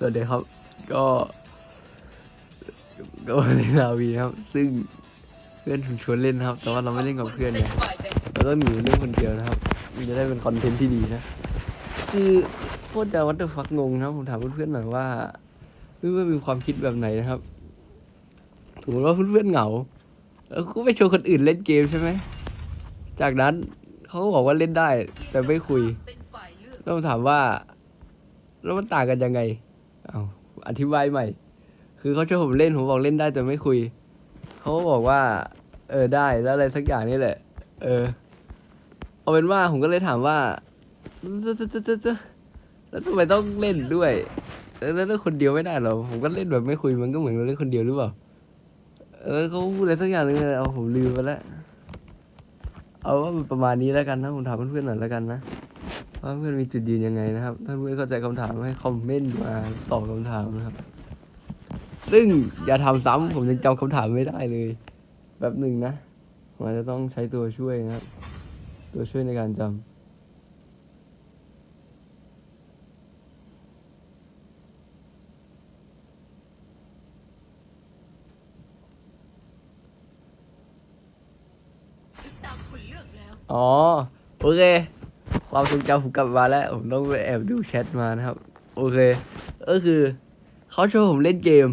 สวัสดีครับ ก็ก็เล่นนาวีครับ ซึ่งเพื่อนผมชวนเล่นนะครับ แต่ว่าเราไม่เล่นกับเพื่อนเนี่ยเราต้องหนีเล่นคนเดียวนะครับ มันจะได้เป็นคอนเทนต์ที่ดีนะ คือโคตรจะวัตเตอร์ฟักงงนะครับ ผมถามเพื่อนๆหน่อยว่าเพื่อนๆมีความคิดแบบไหนนะครับสมมติว่าเพื่อนๆเหงาแล้วก็ไปชวนคนอื่นเล่นเกมใช่ไหม จากนั้นเขาก็บอกว่าเล่นได้ แต่ไม่คุยเป็นฝ่ายเลือกแล้วผมถามว่า แล้วมันต่างกันยังไง เอาอธิบายใหม่ คือเขาชวนผมเล่นผมบอกเล่นได้แต่ไม่คุย เขาก็บอกว่า เออได้แล้วอะไรสักอย่างนี่แหละ เออ เอาเป็นว่าผมก็เลยถามว่าจะจะจะจะจะแล้วทำไมต้องเล่นด้วยแล้วเล่นคนเดียวไม่ได้หรอ ผมก็เล่นแบบไม่คุยมันก็เหมือนเราเล่นคนเดียวหรือเปล่า เออเขาพูดอะไรสักอย่างนึงเลยเอาผมลืมไปแล้ว เอาว่าประมาณนี้แล้วกันนะผมถามเพื่อนๆหน่อยแล้วกันนะ ว่าเพื่อนมีจุดยืนยังไงนะครับ ถ้าเพื่อนเข้าใจคำถามให้คอมเมนต์มาตอบคำถามนะครับ ซึ่งอย่าทำซ้ำผมยังจำคำถามไม่ได้เลย แบบหนึ่งนะผมอาจจะต้องใช้ตัวช่วยนะครับ ตัวช่วยในการจำตาอ๋อ โอเค ความทรงจำผมกลับมาแล้ว ผมต้องไปแอบดูแชทมานะครับ โอเค ก็คือเขาชวนผมเล่นเกม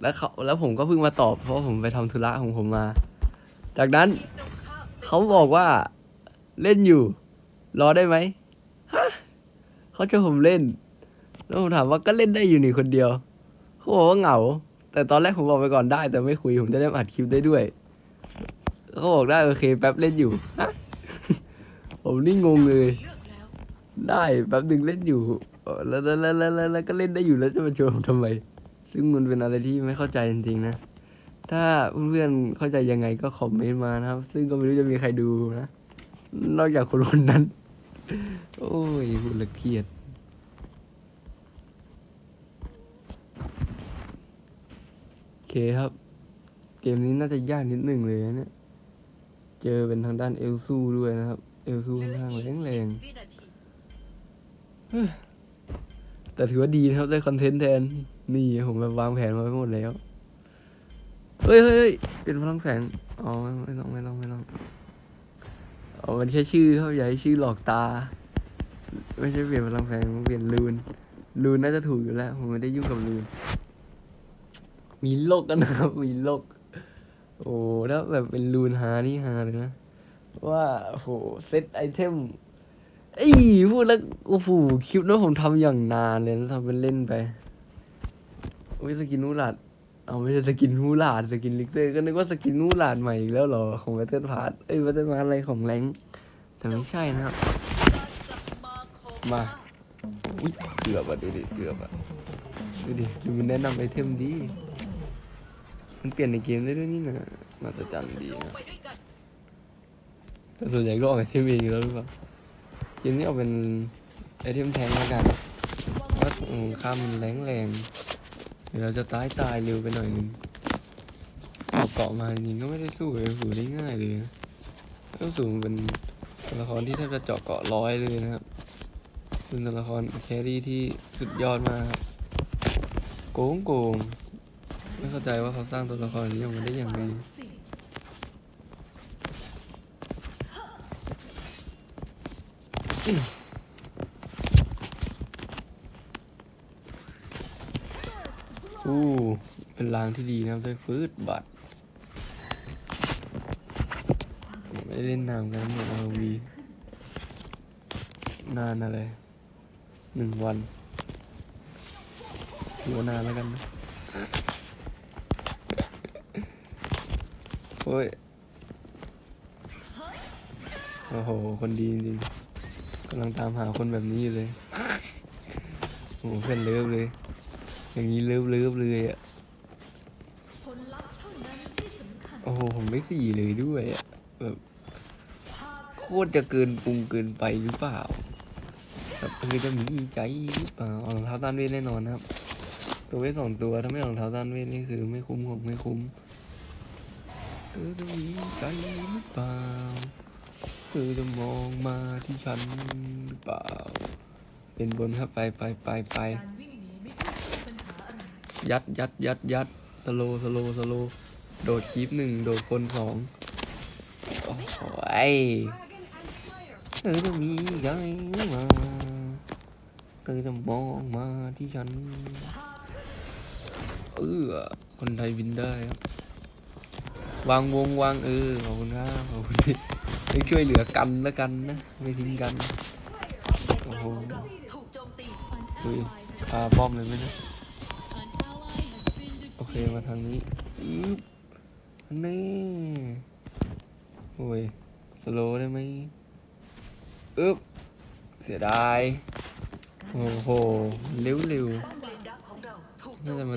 แล้วเขาแล้วผมก็เพิ่งมาตอบ เพราะผมไปทำธุระของผมมา จากนั้นเป็นเขาบอกว่าเล่นอยู่ รอได้ไหมฮะเขาชวนผมเล่น แล้วผมถามว่าก็เล่นได้อยู่นี่คนเดียวเขาบอกว่าเหงา แต่ตอนแรกผมบอกไปก่อนได้ แต่ไม่คุยผมจะได้อัดคลิปได้ด้วยเขาบอกได้โอเค แป๊บเล่นอยู่ฮะ ผมนี่งงเลย ได้แป๊บหนึ่งเล่นอยู่แล้วแล้วแล้วแล้วแล้วก็เล่นได้อยู่แล้วจะมาชวนผมทำไม ซึ่งมันเป็นอะไรที่ไม่เข้าใจจริงๆนะ ถ้าเพื่อนๆเข้าใจยังไงก็คอมเมนต์มานะครับ ซึ่งก็ไม่รู้จะมีใครดูนะ นอกจากคนคนนั้น โอ้ยพูดและเครียดโอเคครับ เกมนี้น่าจะยากนิดหนึ่งเลยนะเนี่ย เจอเป็นทางด้านเอลซูด้วยนะครับ เอลซูค่อนข้างแรงแรงวินาทีๆแต่ถือว่าดีนะครับได้คอนเทนต์แทน นี่ผมแบบวางแผนมาไว้หมดแล้ว เฮ้ยเฮ้ยเป็นพลังแฝงอ๋อไม่ไม่ต้องไม่ต้องไม่ต้องเอามันแค่ชื่อเขาให้ชื่อหลอกตา ไม่ใช่เปลี่ยนพลังแฝงเปลี่ยนลูนลูนน่าจะถูกอยู่แล้วผมไม่ได้ยุ่งกับลูนมีโลกกันนะครับมีโลก โอ้ถ้าแบบเป็นลูนฮานี่ฮาเลยนะ ว่าโอ้โหเซตไอเทมไอ้พูดแล้วโอ้โหคลิปนั้นผมทำอย่างนานเลยนะทำเป็นเล่นไปโอ้ยสกินนูหลาดเอาไม่ใช่สกินนูหลาดสกินลิกเตอร์ก็นึกว่าสกินนูหลาดใหม่อีกแล้วเหรอของเวเตอร์พาร์ทเอ้ยเวเตอร์พาร์ทอะไรของแรงแต่ไม่ใช่นะครับ มาอุ้ยเกือบอะดูดิเกือบอะดูดิดูมันแนะนำไอเทมดี มันเปลี่ยนในเกมได้ด้วยนี่นะมาสจันดีนะ แต่ส่วนใหญ่ก็ออกไอเทมเองแล้วหรือเปล่าเกมนี้เอาเป็นไอเทมแทงแล้วกันว่าตรงข้ามมันแรงแรงเดี๋ยวเราจะตายตายเร็วไปหน่อยหนึงเกาะมาจริงก็ไม่ได้สู้เลยฝูได้ง่ายเลยนะเอ้าสูงเป็นตัวละครที่แทบจะเจาะเกาะร้อยเลยนะครับเป็นตัวละครแครี่ที่สุดยอดมากครับโกงโกงไม่เข้าใจว่าเขาสร้างตัวละครนี้ออกมาได้ยังไง อู้ เป็นรางที่ดีนะครับได้ฟืดบัตรไม่ได้เล่นนานกันเหมือนอาวีนานอะไรหนึ่งวันถือว่านานแล้วกันนะโอ้ย โอ้โห คนดีจริง กำลังตามหาคนแบบนี้อยู่เลยโอ้โหเพื่อนเลิฟเลย อย่างนี้เลิฟเลิฟเลยอะโอ้โหผมไม่สี่เลยด้วยอะแบบโคตรจะเกินปรุงเกินไปหรือเปล่าแบบคือจะมีใจหรือเปล่าเอารองเท้าต้านเวทแน่นอนนะครับ ตัวเวทสองตัวถ้าไม่เอารองเท้าต้านเวทนี่คือไม่คุ้มของไม่คุ้มเธอจะมีใจหรือเปล่า เธอจะมองมาที่ฉันหรือเปล่า เป็นบนครับไปไปไปไปยัดยัดยัดยัดสโลสโลสโลโดดคีปหนึ่งโดดคนสองโอ้โหไอ้เธอจะมีใจมาเธอจะมองมาที่ฉัน เออคนไทยบินได้ครับ วางวงวางเออขอบคุณครับขอบคุณ ที่ที่ช่วยเหลือกันแล้วกันนะ ไม่ทิ้งกัน โอ้โหถูกโจมตีอุ้ยพาป้อมเลยไหมนะ โอเคมาทางนี้อึ๊บนี่โอ้ย สโลได้ไหมอึ๊บเสียดาย โอ้โหเร็วเร็วน่าจะมา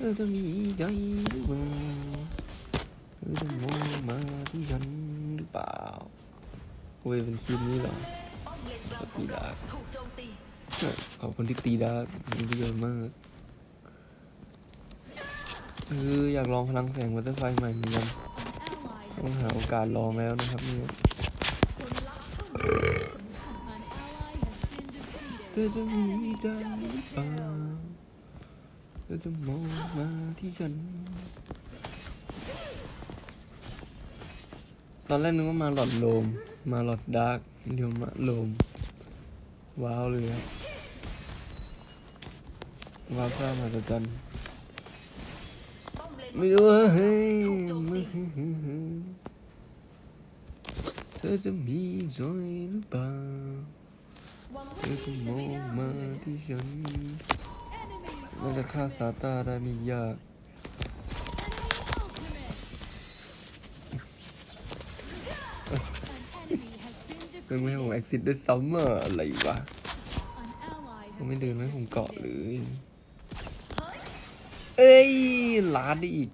เธอจะมีใจหรือเปล่า เธอจะมองมาที่ฉันหรือเปล่าโอ้ยเป็นคลิปนี้เหรอป้อมเลนกลางของเราถูกขอบคุณที่ตีดาร์กมีประโยชน์มากเอออยากลองพลังแสงวัตเตอร์ไฟใหม่เหมือนกันต้องหาโอกาสลองแล้วนะครับเนี่ยเธอจะมีใจหรือเปล่าเธอจะมองมาที่ฉัน ตอนแรกนึกว่ามาหลอดลม มาหลอดดาร์กเดี๋ยวมาลม ว้าวเลยครับว้าวข้ามหัศจรรย์ป้อมเลนไม่รู้ว่าเฮ้ยเธอจะมีใจหรือเปล่าเธอจะมองมาที่ฉันน่าจะฆ่าซาตาได้ไม่ยาก เป็นไม่ให้ผมแอคซิดด้วยซ้ำอะอะไรวะผมไม่เดินไม่ให้ผมเกาะเลย เอ้ยลานได้อีก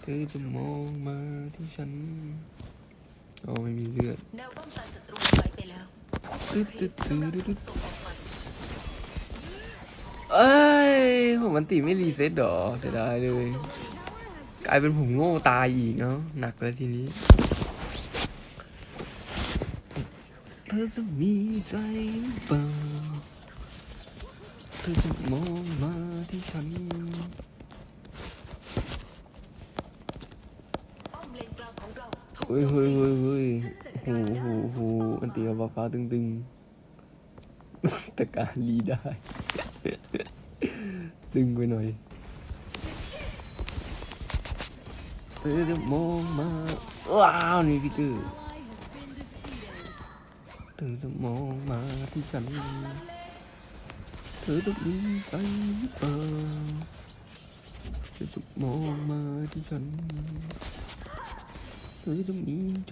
เธอจะมองมาที่ฉันอ๋อไม่มีเลือดตึ๊ดตึ๊ดตึ๊ดตึ๊ดเอ้ยผมมันติไม่รีเซ็ตหรอเสียดายเลย กลายเป็นผมโง่ตายอีกเนาะหนักแล้วทีนี้ เธ อจะมีใจเปล่าเธอจะมองมาที่ฉันเฮ้ยเฮ้ยเฮ้ยเฮ้ยโหโหโหอันตีกับฟ้าฟ้าตึงๆ แต่การรีได้ ตึงไปหน่อยเธอจะมองมา ว้าว นี่ฟิกเกอร์ เธอจะมองมาที่ฉันเธอจะมีใจหรือเปล่าเธอจะมองมาที่ฉันเธอจะมีใ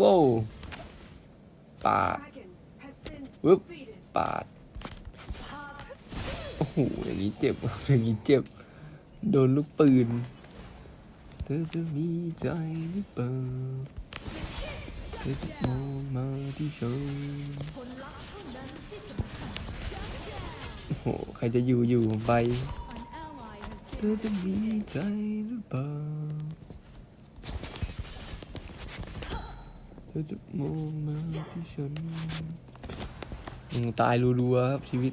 ว้าวปาดวึบปาด โอ้โห อย่างนี้เจ็บ อย่างนี้เจ็บ โดนลูกปืน เธอจะมีใจหรือเปล่าเธอจะมองมาที่ฉันโอ้โห ใครจะอยู่อยู่ไป เธอจะมีใจหรือเปล่า เธอจะมองมาที่ฉันตายรัวๆครับชีวิต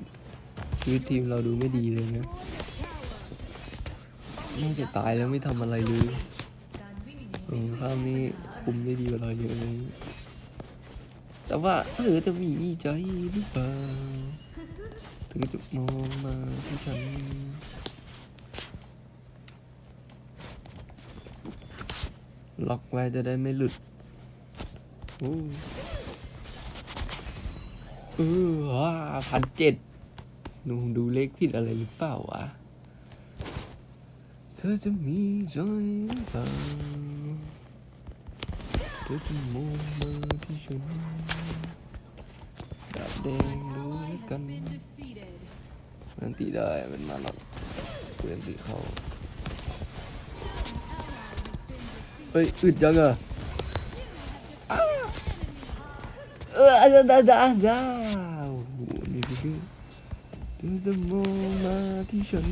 ชีวิตทีมเราดูไม่ดีเลยนะน่าจะตายแล้วไม่ทำอะไรเลยข้ามนี้คุมได้ดีกว่าเราเยอะเลย แต่ว่าเธอจะมีใจหรือเปล่าเธอจะมองมาที่ฉันล็อกไว้จะได้ไม่หลุด เออว้าพันเจ็ดหนูดูเลขผิดอะไรหรือเปล่าวะ เธอจะมีใจหรือเปล่าเธอจะมองมาที่ฉันดาบแดงด้วยกันมันตีได้ มันมาหรอกเพื่อนตีเข้าเฮ้ย อึดจังอะ เออดาดาดาดาโอ้โหนี่คือเธอจะมองมาที่ฉัน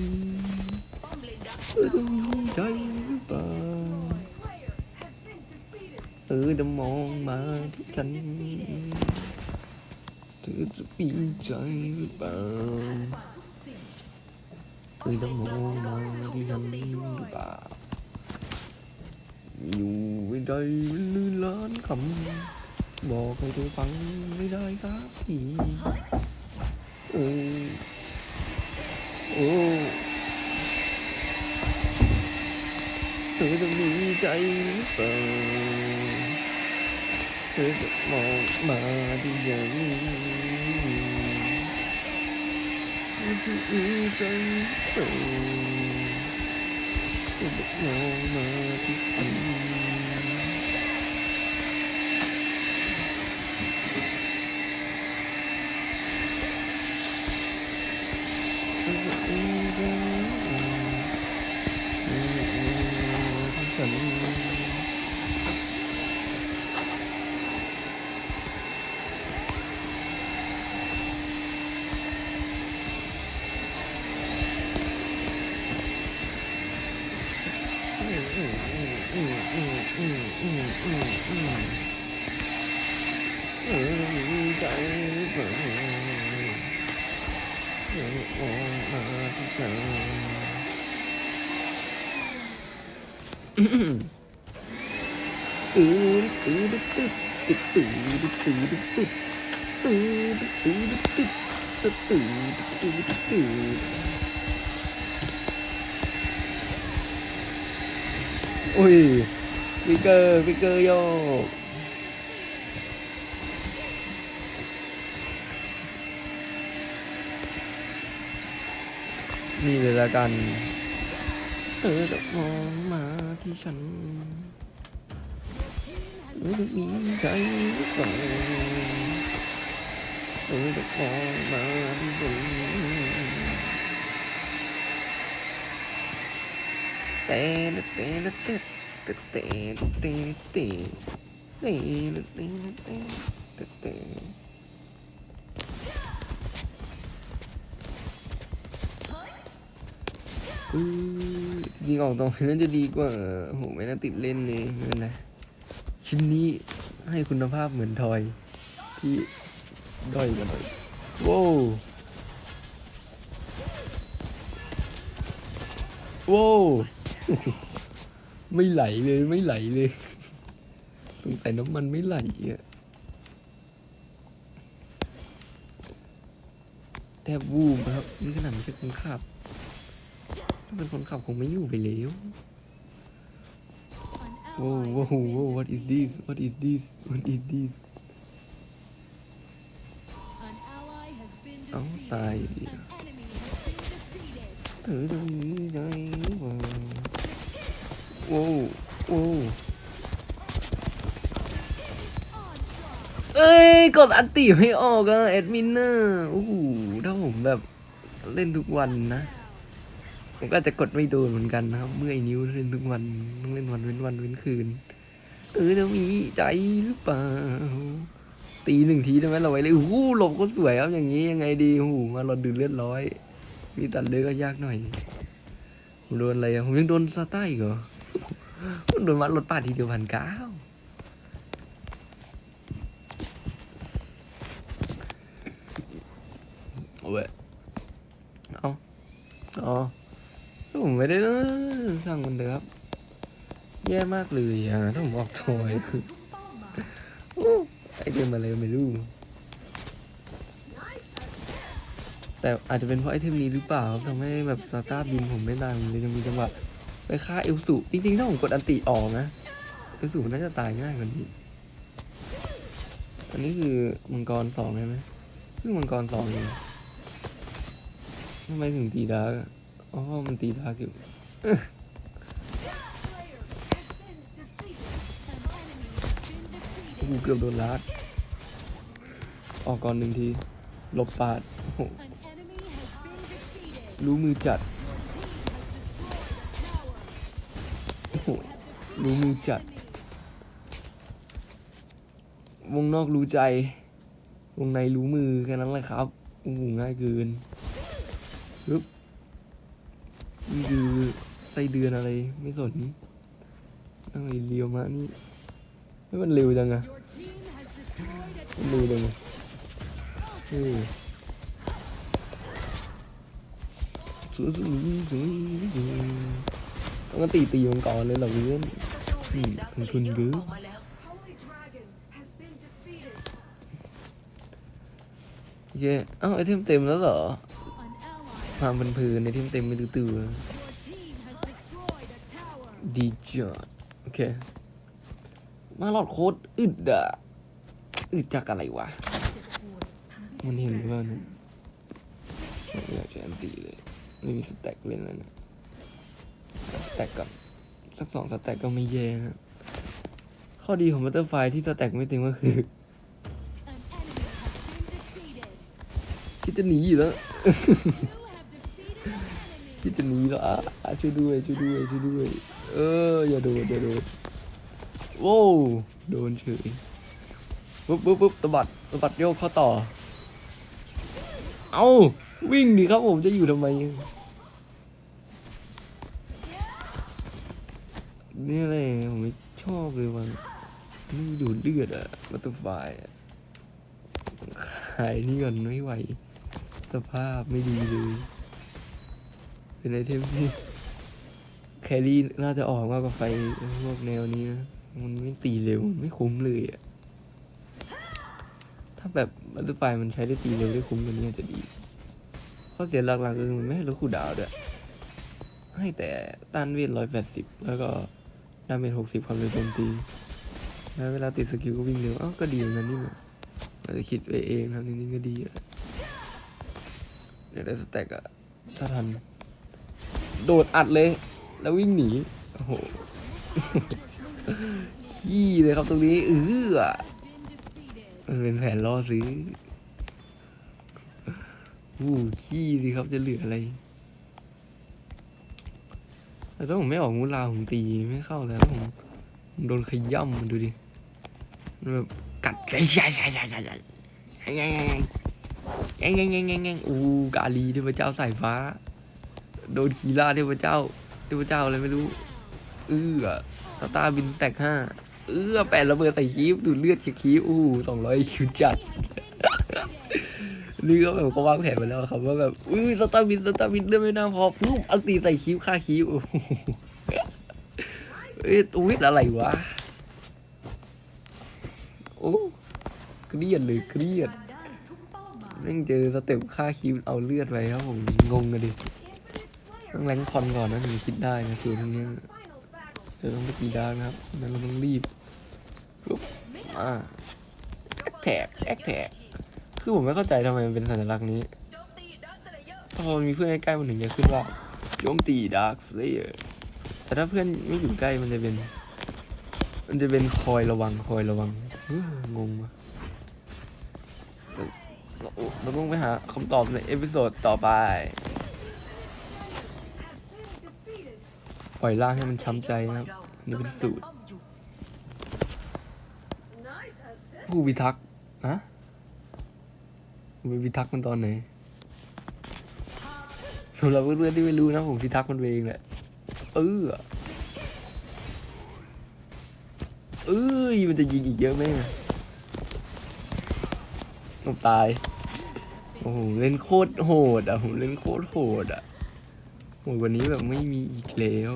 ป้อมเลนดักเธอจะมีใจหรือเปล่าเธอจะมองมาที่ฉันเธอจะมีใจหรือเปล่าเธอจะมองมาที่ฉันหรือเปล่าอยู่ไม่ได้ลืนล้านคำ บอกให้เธอฟังไม่ได้สักทีโอ้โอ้เธอจะมีใจหรือเปล่าเธอจะมองมาที่อย่างนี้เธอจะมีใจหรือเปล่าเธอจะมองมาที่ฉันเธอจะมีใจหรือเปล่า ฉันใจหรือเปล่าเธอมองมาที่ฉัน ตืดตืดตืดตืดตืดตืดตืดตืดตืดตืดตืดตืดตืดตืดอุ้ยฟิกเกอร์ฟิกเกอร์โยกนี่เลยละกันเธอจะมอง ที่ฉันเธอจะมีใจหรือเปล่าเธอจะมองมาที่ฉันเตะเตะเตะเตะเตะเตะเตะเตะเตะเตะเตะเตะอือจริงออกตรงนั้นจะดีกว่าโหไม่น่าติดเล่นเลยไม่เป็นไรชิ้นนี้ให้คุณภาพเหมือนทอย ที่ด้อยกว่าหน่อยว้าวว้าวไม่ไหลเลยไม่ไหลเลยสงสัยน้ำมันไม่ไหลอะแทบวูบครับนี่ขนาดไม่ใช่คนขับ ถ้าเป็นคนขับคงไม่อยู่ไปแล้ว Whoa, whoa, whoa, what is this? What is this? What is this? An ally has been เอ้า defeated. ตายดิ An enemy has been defeated. เธอจะมีใจว่าโว้วโว้ว Onslaught. เอ้ย กดอันติไม่ออกอะแอดมินเนอร์โอ้โหถ้าผมแบบเล่นทุกวันนะ ผมก็จะกดไม่โดนเหมือนกันนะครับ เมื่อยนิ้วเล่นทุกวันต้องเล่นวันเว้นวันเว้นคืน เออจะมีใจหรือเปล่า ตีหนึ่งทีได้ไหมเราไว้เลยโอ้โหหลบก็สวยครับอย่างนี้ยังไงดีโอ้โหมาเราดืนเลือดร้อย มีตัดเลือดก็ยากหน่อยผมโดนอะไรอะผมยังโดนซาต้าอีกเหรอโดนมัดรถปาดทีเดียวพันเก้าเอาเว้ยเอาอ๋อ ผมไม่ได้นะสั่งมันเถอะครับแย่มากเลยอะถ้าผมออกถอยทุ่มเป้าหมายโอ้ไอเทมอะไรไม่รู้ แต่อาจจะเป็นเพราะไอเทมนี้หรือเปล่าทำให้แบบสตาร์บินผมไม่ดังเลยจะมีจังหวะไปฆ่าเอลสุจริงๆถ้าผมกดอันติออกนะเอลสุน่าจะตายง่ายกว่านี้ อันนี้คือมังกรสองใช่ไหมเพิ่งมังกรสองเองทำไมถึงตีดาร์ อะอ๋อ มันตีดาร์กอยู่ กูเกือบโดนลาดออกก่อนหนึ่งที ลบปาดโอ้โหรู้มือจัดโอ้โหรู้มือจัด วงนอกรู้ใจ วงในรู้มือแค่นั้นแหละครับโอ้โหง่ายเกินปึ๊บ นี่คือไส้เดือนอะไรไม่สนนั่งไอเลียวมานี่ไม่มันเร็วจังอะมันเร็วจังอะเออสวยสวยสวยต้องตีตีมันก่อนเลยเหรอเพื่อนอืมลงทุนเยอะออกมาแล้ว Holy Dragon has been defeated. โอเคเอ้าไอเทมเต็มแล้วเหรอ an ally. ฟาร์มเพลินๆไอเทมเต็มไม่ตื่นตื่น Your team has destroyed a tower. ดีจัดโอเค มาหลอดโคตรอึดอะอึดจากอะไรวะ มันเห็นหรือเปล่าเนี่ยไม่อยากจะแอนตี้เลย ไม่มีสแต็กเล่นแล้วนะสแต็กก่อนสักสองสแต็กก็ไม่แย่นะ ข้อดีของบัตเตอร์ไฟที่สแต็กไม่เต็มก็คือ An enemy has been defeated. คิดจะหนีอยู่แล้ว คิดจะหนีแล้วอะช่วยด้วยช่วยด้วยช่วยด้วย เอออย่าโดนอย่าโดนโว้วโดนเฉยปุ๊บปุ๊บปุ๊บสะบัดสะบัดโยกเข้าต่อ เอาวิ่งดิครับผมจะอยู่ทำไมนี่เลยผมไม่ชอบเลยวันนี่ดูดเลือดอะบัตเตอร์ไฟอะขายนี่ก่อนไม่ไหว สภาพไม่ดีเลย เป็นไอเทมที่แครี่น่าจะออกมากกว่าไฟพวกแนวนี้นะมันไม่ตีเร็วไม่คุ้มเลยอะถ้าแบบบัตเตอร์ไฟมันใช้ได้ตีเร็วได้คุ้มกว่านี้อาจจะดีข้อเสียหลักๆคือมันไม่ให้ลดคูลดาวด้วยให้แต่ต้านเวทร้อยแปดสิบแล้วก็ดาเมจหกสิบความเร็วโจมตี แล้วเวลาติดสกิลก็วิ่งเร็วอ้าวก็ดีเหมือนกันนี่หว่าอาจจะคิดไปเองนะนี่ก็ดีอะอยากได้สแต็กอะถ้าทัน โดดอัดเลย แล้ววิ่งหนี โอ้โห ขี้เลยครับตรงนี้เออมันเป็นแผนล่อซื้ออู้ขี้สิครับจะเหลืออะไรแต่ถ้าผมไม่ออกมูลาผมตีไม่เข้าแล้วผมผมโดนขย่ำมันดูดิมันแบบกัดใช่ใช่ใช่ใช่ใช่ใช่แง่แง่แง่แง่แง่แง่แง่อู้กาลีเทพเจ้าสายฟ้า โดนขีล่าเทพเจ้า เทพเจ้าอะไรไม่รู้ เอื้อสตาบินแตกห้าเอื้อแปดระเบิดใส่คีฟดูเลือดคีฟอู้สองร้อยคิวจัดนี่ก็แบบเขาวางแผนมาแล้วครับว่าแบบอุ้ยสตาร์บินสตาร์บินเลือดไม่น่าพอปุ๊บเอาตีใส่คิวฆ่าคิวโอ้โหเอ้ยอุ้ยอะไรวะโอ้เครียดเลยเครียดการได้ทุกเป้าหมายแม่งเจอสเต็ปฆ่าคิวเอาเลือดไปครับผมงงกันดิ ต้องแรงคอนก่อนนะถึงคิดได้นะสูตรพวกเนี้ย final battle. เดี๋ยวต้องไปตีดานะครับงั้นเราต้องรีบปุ๊บมาแท็กแอคแท็กคือผมไม่เข้าใจทำไมมันเป็นสัญลักษณ์นี้ตอร์พอมีเพื่อนใกล้ๆมันถึงจะขึ้นว่าโจมตีดาร์คสเลเยอร์แต่ถ้าเพื่อนไม่อยู่ใกล้มันจะเป็น มันจะเป็นคอยระวังคอยระวังงงวะเราเราต้องไปหาคำตอบในเอพิโซดต่อไป ปล่อยล่างให้มันช้ำใจนะครับนี่เป็นสูตรผู้พิทักษ์ฮะผมไปพิทักษ์มันตอนไหนสำหรับเพื่อนๆที่ไม่รู้นะผมพิทักษ์มันเองแหละเออเอ้ยมันจะยิงอีกเยอะไหมต้องตาย โอ้โหเล่นโคตรโหดอะผมเล่นโคตรโหดอะ โหดกวันนี้แบบไม่มีอีกแล้ว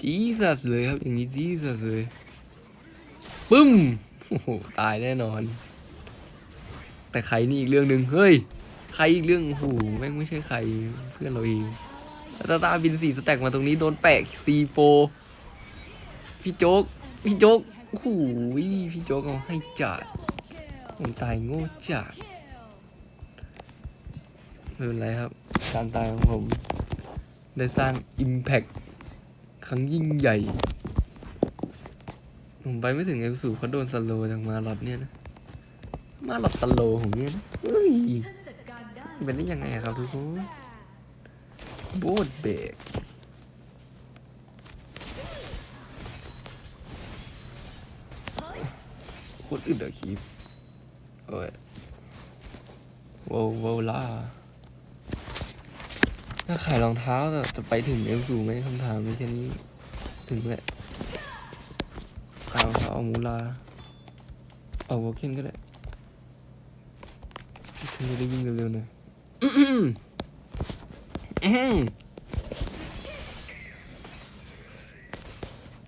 จีสัสเลยครับอย่างนี้จีสัสเลยปึ้มโอ้โหตายแน่นอน แต่ใครนี่อีกเรื่องหนึ่งเฮ้ยใครอีกเรื่องโอ้โหแม่งไม่ใช่ใครเพื่อนเราเองตาตาบินสี่สแต็กมาตรงนี้โดนแปะซีโฟพี่โจ๊กพี่โจ๊กโอ้โหพี่โจ๊กเอาให้จัดผมตายโง่จัด ไม่เป็นไรครับ การตายของผม ได้สร้าง Impact ครั้งยิ่งใหญ่ ผมไปไม่ถึงเอลสูเพราโดนสโลจากมาลอดเนี่ยนะ มาลอดสโลว์ผมเนี่ยนะเฮ้ยนจัดการได้เป็นได้ยังไงครับทุกคนโบดเบกโคตรอึดอะคลิปโอ้ยว้าวว้าวล่า ถ้าขายรองเท้าจะจะไปถึงเอลสูไหมคำถามมีแค่นี้ถึงแหละขายรองเท้าเอามูลาเอาวอลเคนก็ได้ฉันจะได้วิ่งเร็วๆหน่อย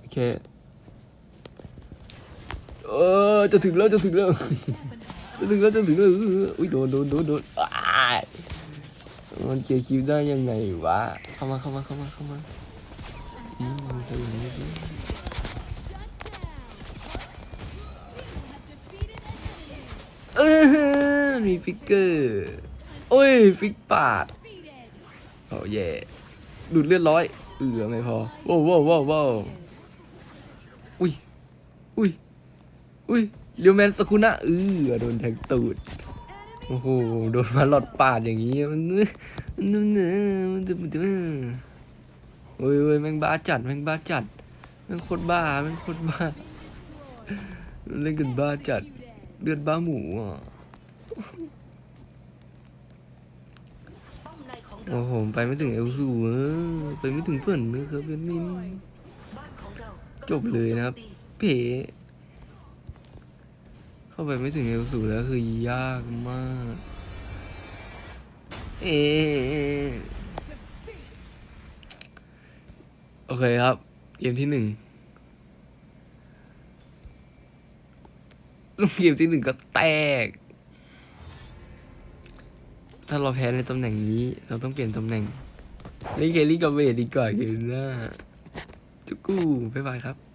โอเคเออจะถึงแล้วจะถึงแล้วจะถึงแล้วจะถึงแล้วอุ้ยโดนโดนโดนโดนอ้า มันเคลียร์คิวได้ยังไงวะ เข้ามาเข้ามาเข้ามาเข้ามาอืมมันจะอย่างนี้สิเออมีฟิกเกอร์ โอ้ย ฟิกปาด โอ้แย่ดูดเลือดร้อย เออไม่พอว้าวว้าวว้าวว้าวอุ้ย อุ้ย อุ้ยเรียวแมนสกุนะเออโดนแทงตูด โอ้โหโดนมาหลอดปาดอย่างนี้มันมันมันมันมันมันโอ้ยโอ้ยแม่งบ้าจัดแม่งบ้าจัดแม่งโคตรบ้าแม่งโคตรบ้าเล่นกันบ้าจัดเลือดบ้าหมูอะป้อโอ้โหไปไม่ถึงเอลซูเออไปไม่ถึงฝันนะครับเพื่อนมินจบเลยนะครับ เพ เข้าไปไม่ถึงเอลสูแล้วคือยากมาก เอโอเคครับ เกมที่หนึ่งเกมที่หนึ่งก็แตก ถ้าเราแพ้ในตำแหน่งนี้ เราต้องเปลี่ยนตำแหน่งเล่นเคลี่กับเวทดีกว่าเกมหน้าจุกกู้บ๊ายบายครับ